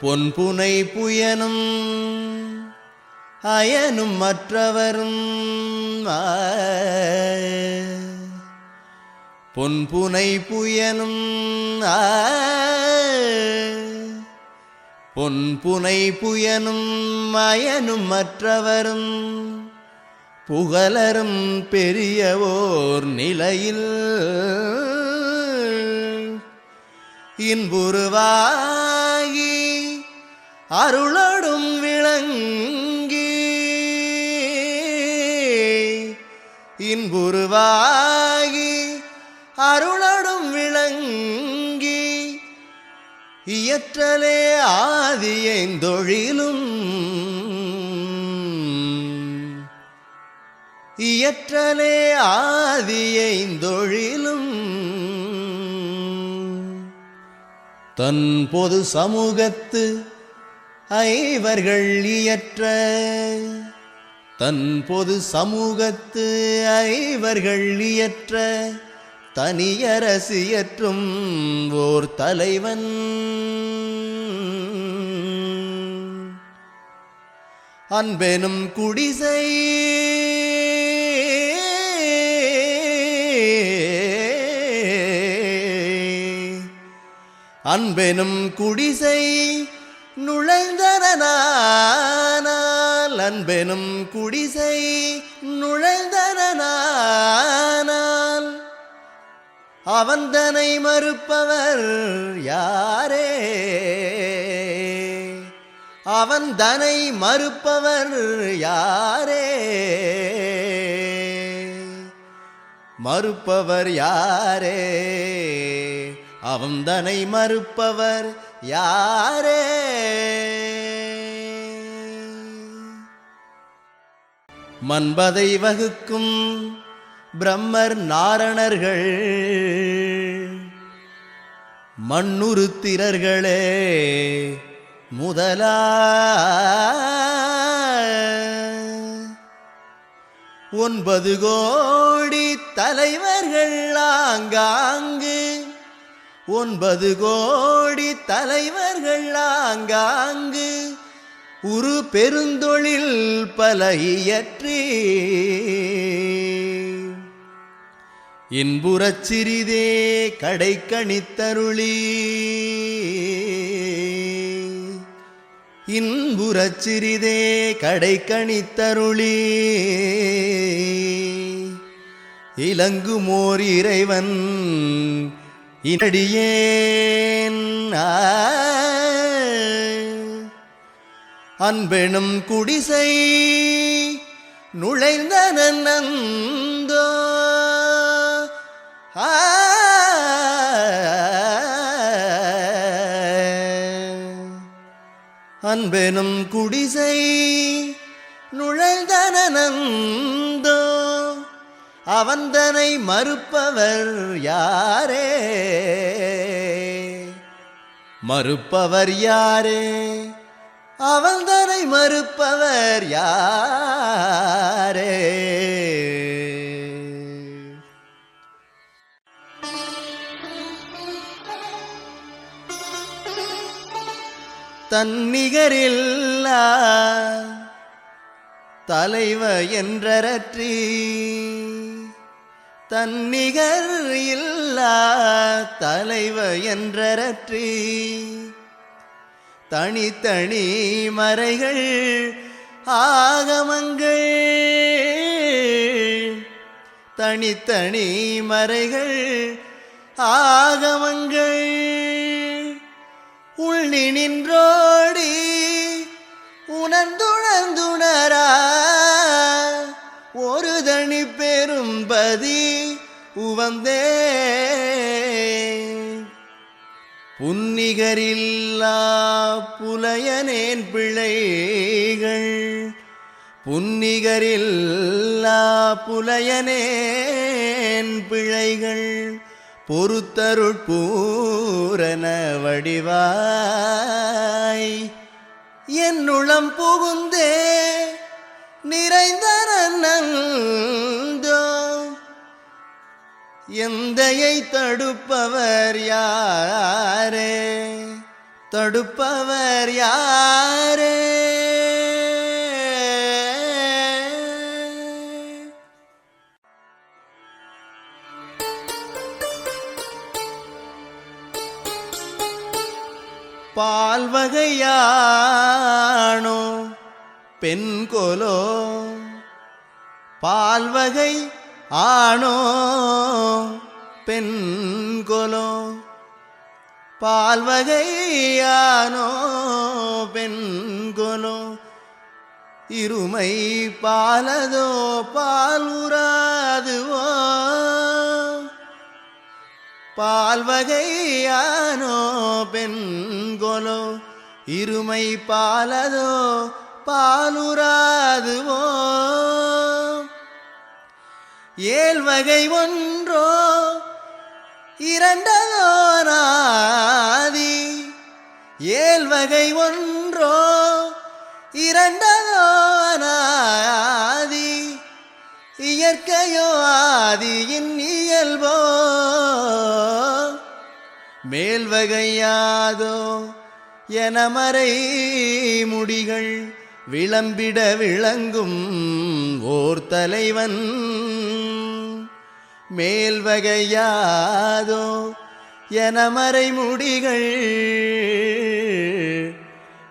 பொன்புனை புயனும் அயனும் மற்றவரும் பொன்புனை புயனும் பொன்புனை புயனும் அயனும் மற்றவரும் புகழரும் பெரியவோர் நிலையில் இன்புருவாகி அருளடும் விளங்கி இன்புருவாகி அருளடும் விளங்கி இயற்றலே ஆதியைந்தொழிலும் இயற்றலே ஆதியைந்தொழிலும் தன் பொது சமூகத்து ஐவர்கள் இயற்ற. தன் பொது சமூகத்து ஐவர்கள் இயற்ற. தனியரசியற்றும் ஓர் தலைவன். அன்பெனும் குடிசை அன்பெனும் குடிசை நுழைந்தரனானால் அன்பெனும் குடிசை நுழைந்தரனானால் அவந்தனை மறுப்பவர் யாரே? அவந்தனை மறுப்பவர் யாரே? மறுப்பவர் யாரே? அவந்தனை மறுப்பவர் யாரே? மன்பதை வகுக்கும் பிரம்மர் நாரணர்கள் மண்ணுருத்திரர்களே முதலா. ஒன்பது கோடி தலைவர்கள் ஆங்காங்கு ஒன்பது கோடி தலைவர்கள் ஆங்காங்கு உரு பெருந்தொழில் பல இயற்றி. இன்புறச் சிறிதே கடை கணித்தருளி இன்புறச் சிறிதே கடை கணித்தருளி இலங்குமோர் இறைவன் இனடியேன். அன்பெனும் குடிசை நுழைந்த நந்தோ அன்பெனும் குடிசை நுழைந்தனந்தோ. அவந்தனை மறுப்பவர் யாரே? மறுப்பவர் யாரே? அவந்தனை மறுப்பவர் யாரே? தன்னிகரில்லா தலைவ என்றரற்றி தன்னிகர் இல்லா தலைவ என்றரற்றி. தனித்தனி மறைகள் ஆகமங்கள். தனித்தனி மறைகள் ஆகமங்கள். உள்ளி நின்றோடி உணர்ந்துணர்ந்துணரா. ஒரு தனி பெரும்பதி உவந்தே புன்னிகரில்லா புலையனேன் பிழைகள் புன்னிகரில்லா புலையனேன் பிழைகள் பொறுத்தருட் பூரண வடிவாய். என்னுளம் புகுந்தே நிறைந்தனந்தோ எந்தையை தடுப்பவர் யாரே? தடுப்பவர் யாரே? பால்வகையானோ பெண்கொலோ பால்வகை ஆணோ பெண்கொலோ பால்வகையானோ பெண்கொலோ இருமை பாலதோ பாலுராதுவோ பால்வகையானோ பெண்கொலோ இருமை பாலதோ பாலுராதுவோ ஏழ் வகை ஒன்றோ இரண்டதோராதி ஏழ் வகை ஒன்றோ இரண்டதோராதி இயற்கையோ ஆதியின் இயல்போ. மேல்வகையாதோ எனமறை முடிகள். விளம்பிட விளங்கும் ஓர் தலைவன். மேல்வகையாதோ எனமறை முடிகள்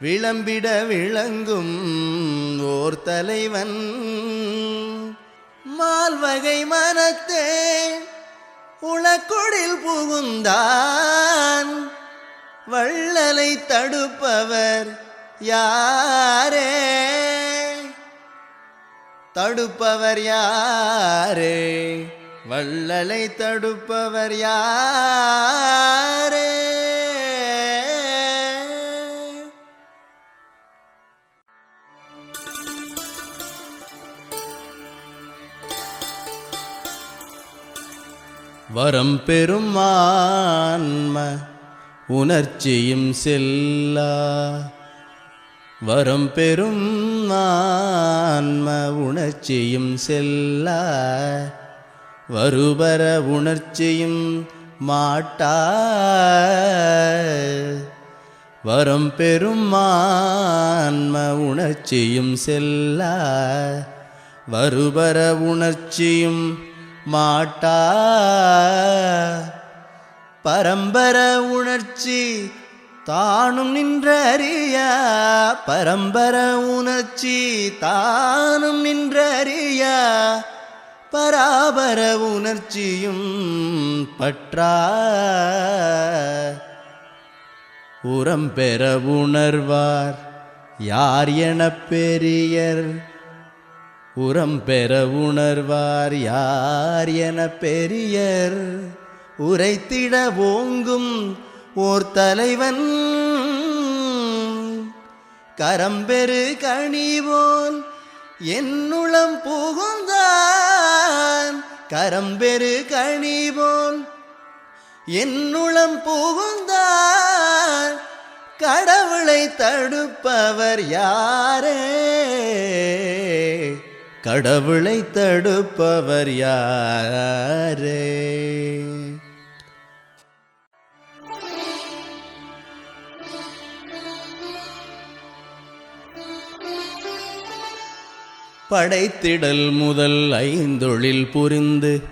விளம்பிட விளங்கும் ஓர் தலைவன். மால்வகை மனத்தே உளக்குடில் புகுந்தான். வள்ளலை தடுப்பவர் யாரே? தடுப்பவர் யாரே? வள்ளலை தடுப்பவர் யாரே? வரம் பெரும் ஆன்ம உணர்ச்சியும் செல்லா. வரம் பெரும் ஆன்ம உணர்ச்சியும் செல்லா. வருபர உணர்ச்சியும் மாட்டா. வரம் பெரும் ஆன்ம உணர்ச்சியும் செல்லா. வருபர உணர்ச்சியும் மாட்டா. பரம்பர உணர்ச்சி தானும் நின்றறிய பரம்பர உணர்ச்சி தானும் நின்றறிய பராபர உணர்ச்சியும் பற்றா. உரம் பெற உணர்வார் யார் என பெரியர்? உரம் பெற உணர்வார் யார் என பெரியர்? உரைத்திட ஓங்கும் ஓர் தலைவன். கரம்பெரு கனிவோல் என்னுளம் புகுந்தான். கரம்பெரு கனிவோல் என்னுளம் புகுந்தான். கடவுளை தடுப்பவர் யாரே. கடவுளை தடுப்பவர் யாரே. படைத்திடல் முதல் ஐந்தொழில் புரிந்து.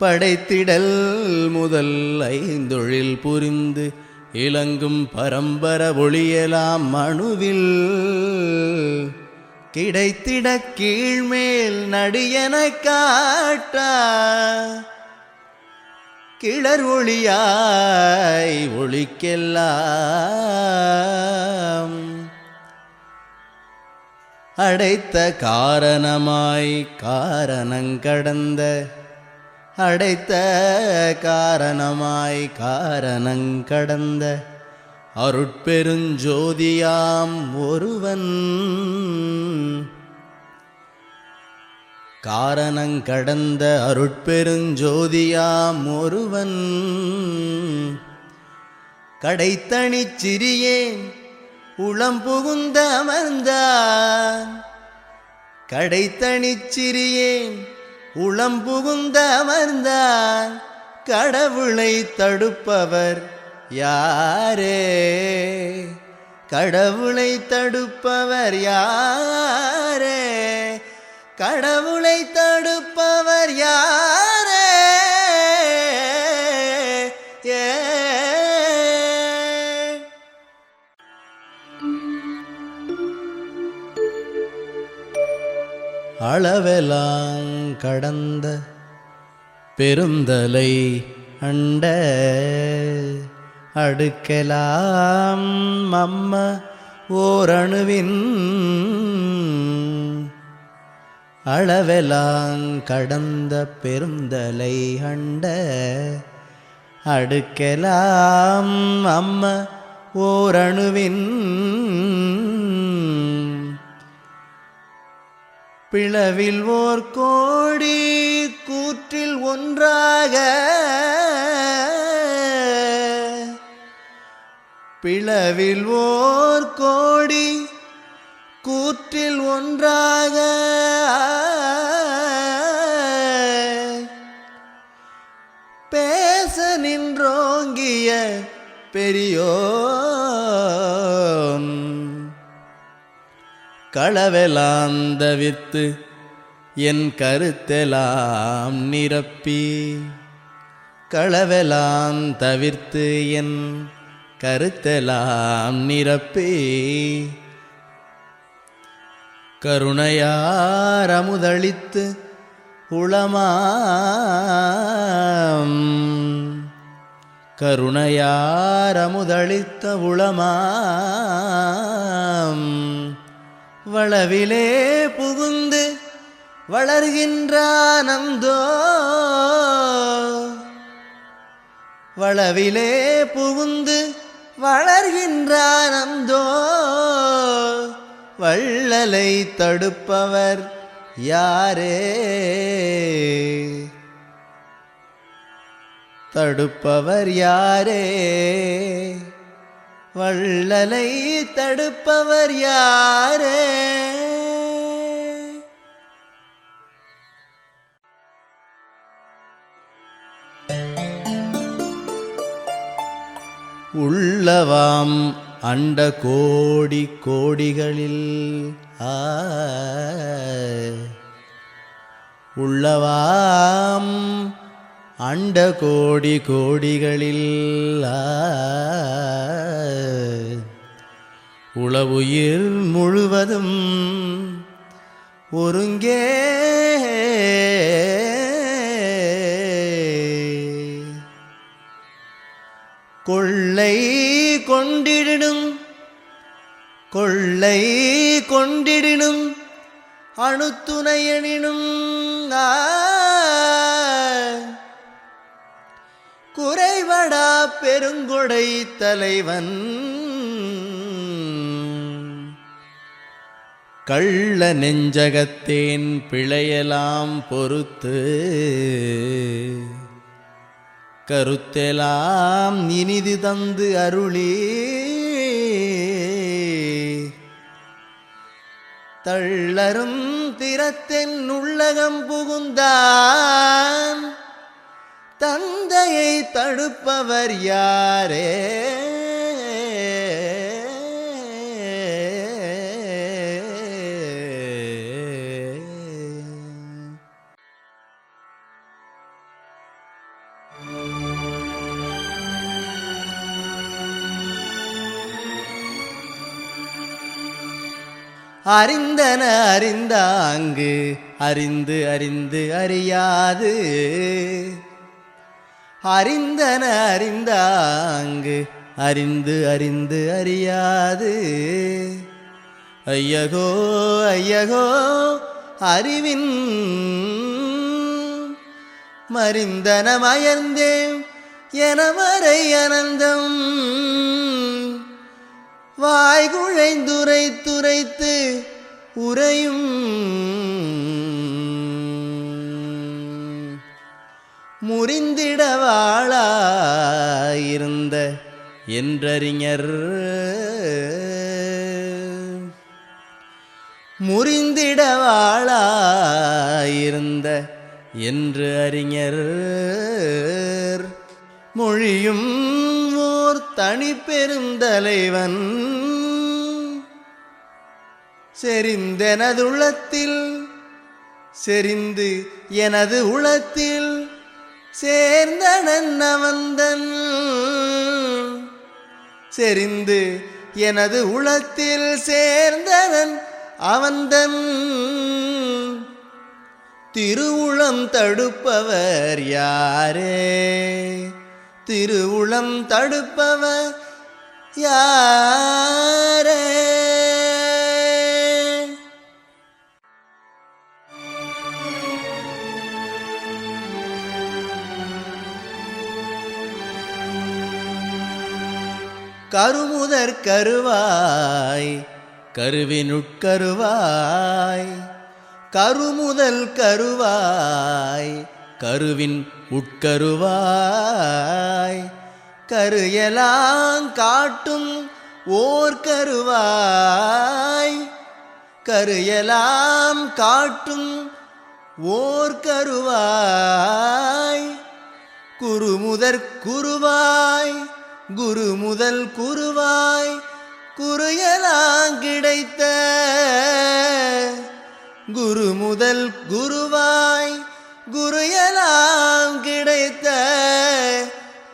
படைத்திடல் முதல் ஐந்தொழில் புரிந்து. இலங்கும் பரம்பர ஒளியலாம் மனுவில். கிடைத்திட கீழ்மேல் நடியன காட்டா. கிளர் ஒளியாய் ஒளிக்கெல்லாம் அடைத்த காரணமாய் காரணங்கடந்த அடைத்த காரணமாய் காரணங்கடந்த அருட்பெருஞ்சோதியாம் ஒருவன். காரணங்கடந்த அருட்பெருஞ்சோதியாம் ஒருவன். கடைத்தனிச் சிறியேன் உளம் புகுந்த அமர்ந்தான் கடை தனிச்சிறியேன் உளம் புகுந்த அமர்ந்தான் கடவுளை தடுப்பவர் யாரே? கடவுளை தடுப்பவர் யாரே? கடவுளை தடுப்பவர் யார்? அளவெலாம் கடந்த பெருந்தலை அண்ட அடுக்கலாம் மம்ம ஓரணுவின் அளவெலாம் கடந்த பெருந்தலை அண்ட அடுக்கலாம் அம்ம ஓரணுவின் பிளவில் ஓர் கோடி கூற்றில் ஒன்றாக பிளவில் ஓர் கோடி கூற்றில் ஒன்றாக பேச நின்றோங்கிய பெரியோர் களவெலாந்த வித்து என் கருத்தெலாம் நிரப்பி. களவெலாம் தவிர்த்து என் கருத்தெலாம் நிரப்பி. கருணையாரமுதளித்து உளமாம். கருணையார் உளமாம். வளவிலே புகுந்து வளர்கின்றானந்தோ வளவிலே புகுந்து வளர்கின்றானந்தோ வள்ளலை தடுப்பவர் யாரே? தடுப்பவர் யாரே? வள்ளலை தடுப்பவர் யாரே? உள்ளவாம் அண்ட கோடி கோடிகளில் ஆ. உள்ளவாம் அண்ட கோடி கோடிகளில் உளவுயிர் முழுவதும் ஒருங்கே. கொள்ளை கொண்டிடினும் கொள்ளை கொண்டிடினும் அணுத்துணையனினும் ஆ, குறைவடா பெருங்கொடை தலைவன். கள்ள நெஞ்சகத்தேன் பிழையலாம் பொறுத்து கருத்தெலாம் இனிது தந்து அருளே. தள்ளரும் திறத்தென் உள்ளகம் புகுந்தான். தந்தையை தடுப்பவர் யாரே? அறிந்தன அறிந்தாங்கு அறிந்து அறிந்து அறியாது. அறிந்தன அறிந்தாங்கு அறிந்து அறிந்து அறியாது. ஐயகோ ஐயகோ அறிவின் மறிந்தன மயர்ந்தேன் எனவரை அனந்தம். வாய்குழைந்துரை துரைத்து உரையும் முறிந்திடவாளாயிருந்த என்றறிஞர். முறிந்திடவாளாயிருந்த என்று அறிஞர். மொழியும் ஓர் தனி பெருந்தலைவன் செறிந்தெனதுள்ளத்தில் செறிந்து எனது உளத்தில் சேர்ந்தனன் அவந்தன் செறிந்து எனது உளத்தில் சேர்ந்தனன் அவந்தன். திருவுளம் தடுப்பவர் யாரே? திருவுளம் தடுப்பவர் யாரே? கருமுதற் கருவாய் கருவினுட்கருவாய் கருமுதல் கருவாய் கருவின் உட்கருவாய் கருயலாங் காட்டும் ஓர் கருவாய் கருயலாம் காட்டும் ஓர் கருவாய். குரு முதற் குருவாய் குரு முதல் குருவாய் குருயலாம் கிடைத்த. குரு முதல் குருவாய் குருயலாம் கிடைத்த.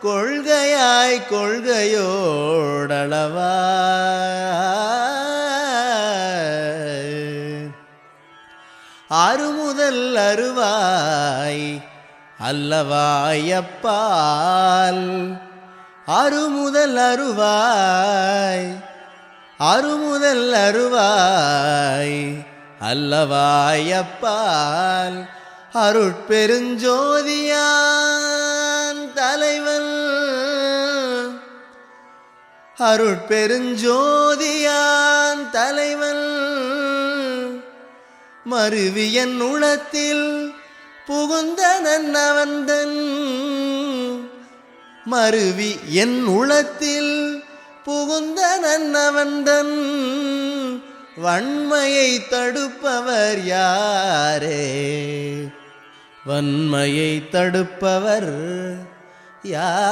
கொள்கையாய் கொள்கையோடளவாய். அருமுதல் அருவாய் அல்லவாயப்பால். அருமுதல் அருவாய் அருமுதல் அருவாய் அல்லவாயப்பால் அருட்பெருஞ்சோதியான் தலைவன். அருட்பெருஞ்சோதியான் தலைவன். மருவியன் உளத்தில் புகுந்த நன்னவந்தன் மருவி என் உளத்தில் புகுந்த நன்னவந்தன் வன்மையை தடுப்பவர் யாரே? வன்மையை தடுப்பவர் யாரே?